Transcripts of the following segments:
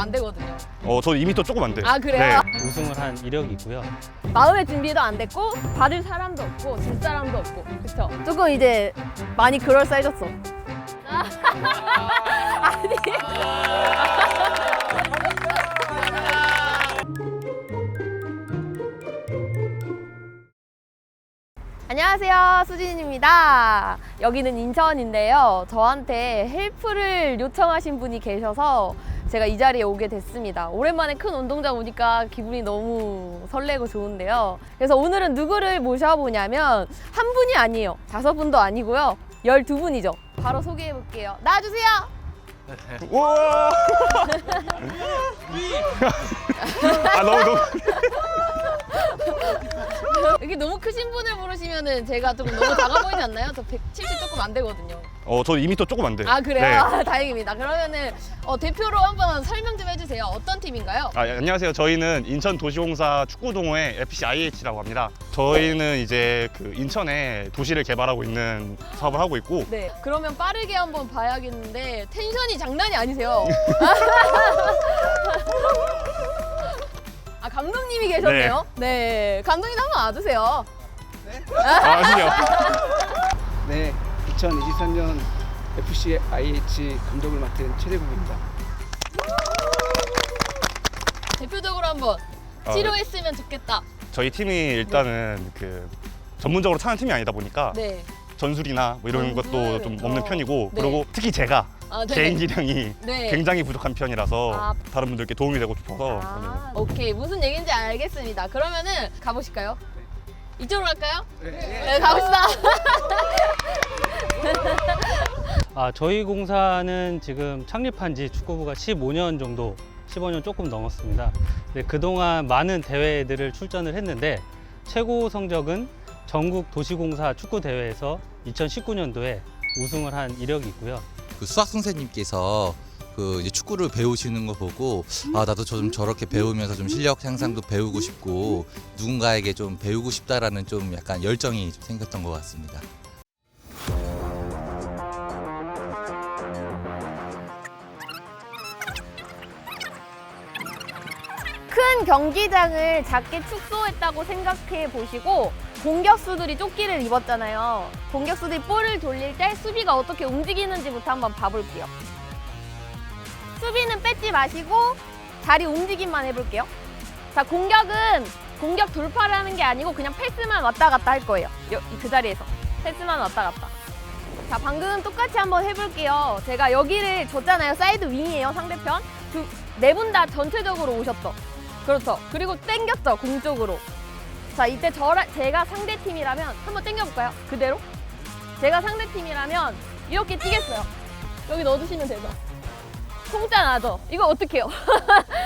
안 되거든요. 어, 저 2m 조금 안 돼요. 아 그래요? 우승을 한 이력이 있고요. 마음의 준비도 안 됐고 받을 사람도 없고 줄 사람도 없고 그쵸? 조금 이제 많이 그럴싸해졌어. 아니. 안녕하세요 수진입니다 여기는 인천인데요 저한테 헬프를 요청하신 분이 계셔서 제가 이 자리에 오게 됐습니다. 오랜만에 큰 운동장 오니까 기분이 너무 설레고 좋은데요. 그래서 오늘은 누구를 모셔보냐면 한 분이 아니에요. 다섯 분도 아니고요. 열두 분이죠. 바로 소개해 볼게요. 나와주세요! 우와! 아, 너무, 너무. 이렇게 너무 크신 분을 부르시면은 제가 조금 너무 작아 보이지 않나요? 저 170 조금 안 되거든요 어, 저 2m 조금 안 돼요. 아 그래요? 네. 아, 다행입니다. 그러면은 어, 대표로 한번 설명 좀 해주세요. 어떤 팀인가요? 아, 예, 안녕하세요. 저희는 인천 도시공사 축구동호회 FC IH라고 합니다. 저희는 이제 그 인천에 도시를 개발하고 있는 사업을 하고 있고 네. 그러면 빠르게 한번 봐야겠는데 텐션이 장난이 아니세요. 아 감독님이 계셨네요. 네. 감독님 한번 와주세요. 아, 아시죠? 네, 2023년 FC IH 감독을 맡은 최대국입니다. 대표적으로 한번 아, 치료했으면 좋겠다. 저희 팀이 일단은 그 전문적으로 차는 팀이 아니다 보니까 네. 전술이나 뭐 이런 전술. 것도 좀 없는 어. 편이고 네. 그리고 특히 제가 아, 네. 개인 기량이 네. 굉장히 부족한 편이라서 아. 다른 분들께 도움이 되고 싶어서 아, 오케이 무슨 얘기인지 알겠습니다. 그러면은 가보실까요? 이쪽으로 갈까요? 네, 가봅시다. 아, 저희 공사는 지금 창립한 지 축구부가 15년 정도, 15년 조금 넘었습니다. 근데 그동안 많은 대회들을 출전을 했는데 최고 성적은 전국 도시공사 축구 대회에서 2019년도에 우승을 한 이력이 있고요. 그 수학 선생님께서 그 이제 축구를 배우시는 거 보고 아 나도 좀 저렇게 배우면서 좀 실력 향상도 배우고 싶고 누군가에게 좀 배우고 싶다라는 좀 약간 열정이 좀 생겼던 것 같습니다. 큰 경기장을 작게 축소했다고 생각해 보시고 공격수들이 조끼를 입었잖아요. 공격수들이 볼을 돌릴 때 수비가 어떻게 움직이는지부터 한번 봐볼게요. 수비는 뺏지 마시고 자리 움직임만 해볼게요. 자, 공격은 공격 돌파를 하는 게 아니고 그냥 패스만 왔다 갔다 할 거예요. 여- 그 자리에서. 패스만 왔다 갔다. 자, 방금 똑같이 한번 해볼게요. 제가 여기를 줬잖아요. 사이드 윙이에요, 상대편. 네 분 다 전체적으로 오셨죠. 그렇죠. 그리고 땡겼죠, 공 쪽으로. 자, 이때 저라, 제가 상대 팀이라면 한번 땡겨볼까요? 그대로? 제가 상대 팀이라면 이렇게 뛰겠어요. 여기 넣어주시면 되죠. 공짜 나죠? 이거 어떡해요?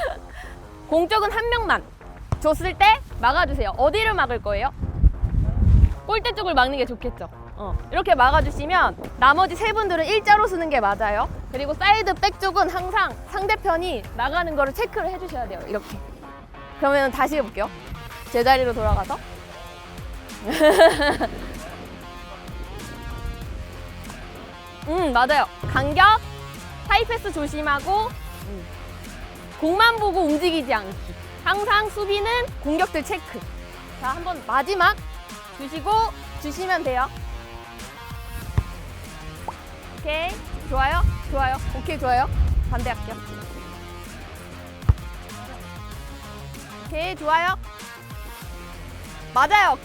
공 쪽은 한 명만 줬을 때 막아주세요. 어디를 막을 거예요? 골대 쪽을 막는 게 좋겠죠. 어, 이렇게 막아주시면 나머지 세 분들은 일자로 쓰는 게 맞아요. 그리고 사이드 백 쪽은 항상 상대편이 나가는 거를 체크를 해주셔야 돼요. 이렇게. 그러면 다시 해볼게요. 제자리로 돌아가서. 음, 맞아요. 간격, 하이패스 조심하고, 음. 공만 보고 움직이지 않기. 항상 수비는 공격들 체크. 자, 한번 마지막 주시고 주시면 돼요. 오케이. 좋아요. 좋아요. 오케이, 좋아요. 반대할게요. 오케이, 좋아요. 맞아요.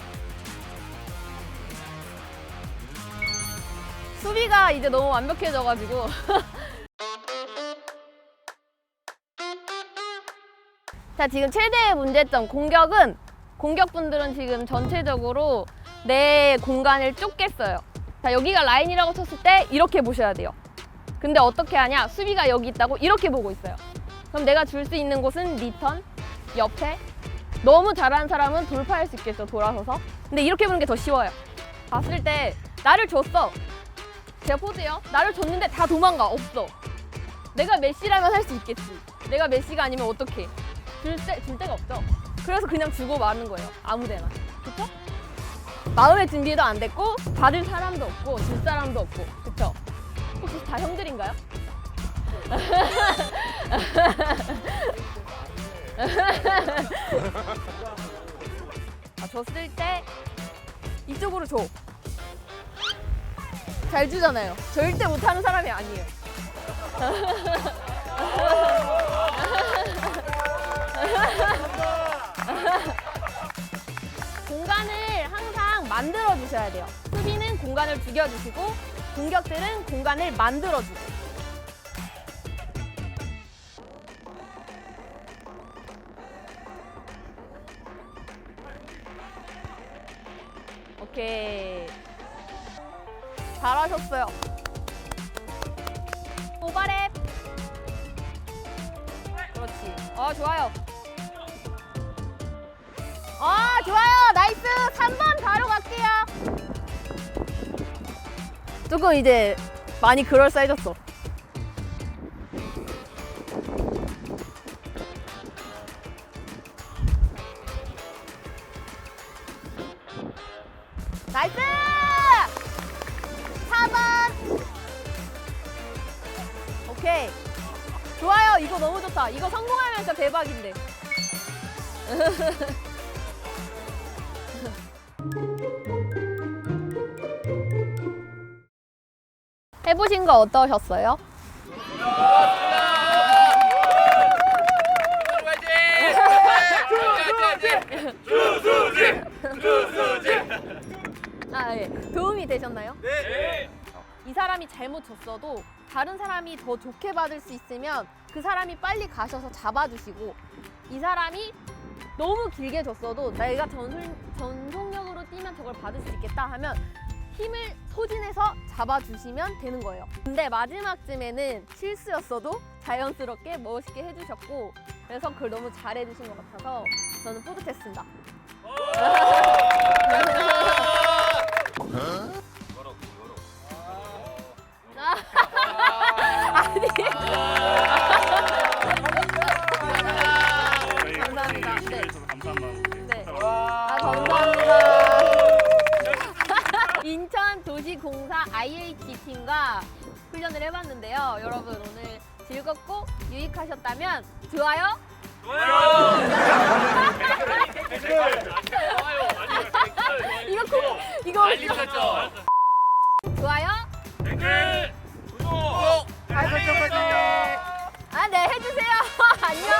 수비가 이제 너무 완벽해져가지고. 자, 지금 최대의 문제점, 공격은, 공격분들은 지금 전체적으로 내 공간을 쫓겠어요. 자, 여기가 라인이라고 쳤을 때 이렇게 보셔야 돼요. 근데 어떻게 하냐? 수비가 여기 있다고 이렇게 보고 있어요. 그럼 내가 줄 수 있는 곳은 리턴, 옆에. 너무 잘하는 사람은 돌파할 수 있겠죠, 돌아서서. 근데 이렇게 보는 게 더 쉬워요. 봤을 때 나를 줬어. 제가 포즈요. 나를 줬는데 다 도망가. 없어. 내가 메시라면 할 수 있겠지. 내가 메시가 아니면 어떡해. 줄, 때, 줄 데가 없죠. 그래서 그냥 주고 마는 거예요. 아무 데나. 그쵸? 마음의 준비도 안 됐고, 받을 사람도 없고, 줄 사람도 없고. 그쵸? 혹시 다 형들인가요? 아, 줬을 때 이쪽으로 줘. 잘 주잖아요. 절대 못하는 사람이 아니에요. 공간을 항상 만들어 주셔야 돼요. 수비는 공간을 죽여주시고 공격들은 공간을 만들어 주고. 오케이. 잘하셨어요. 오바랩. 그렇지. 어, 좋아요. 아, 좋아요. 나이스. 3번 바로 갈게요. 조금 이제 많이 그럴싸해졌어. 좋아요. 이거 너무 좋다. 이거 성공하면 진짜 대박인데. 해보신 거 어떠셨어요? 잘못 줬어도 다른 사람이 더 좋게 받을 수 있으면 그 사람이 빨리 가셔서 잡아주시고 이 사람이 너무 길게 줬어도 내가 전술, 전속력으로 뛰면 저걸 받을 수 있겠다 하면 힘을 소진해서 잡아주시면 되는 거예요. 근데 마지막쯤에는 실수였어도 자연스럽게 멋있게 해주셨고 그래서 그걸 너무 잘해주신 것 같아서 저는 뿌듯했습니다. 공사 IH 팀과 훈련을 해봤는데요. 여러분 오늘 즐겁고 유익하셨다면 좋아요. 이거 꼭 이거 좋아요. 아, 네, 해주세요. 안녕.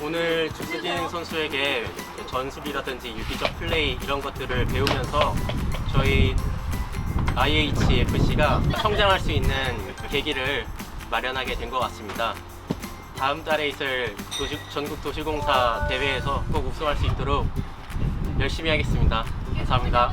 오늘 주스진 선수에게 전술이라든지 유기적 플레이 이런 것들을 배우면서 저희 IHFC가 성장할 수 있는 계기를 마련하게 된 것 같습니다. 다음 달에 있을 도시- 전국 도시공사 대회에서 꼭 우승할 수 있도록 열심히 하겠습니다. 감사합니다.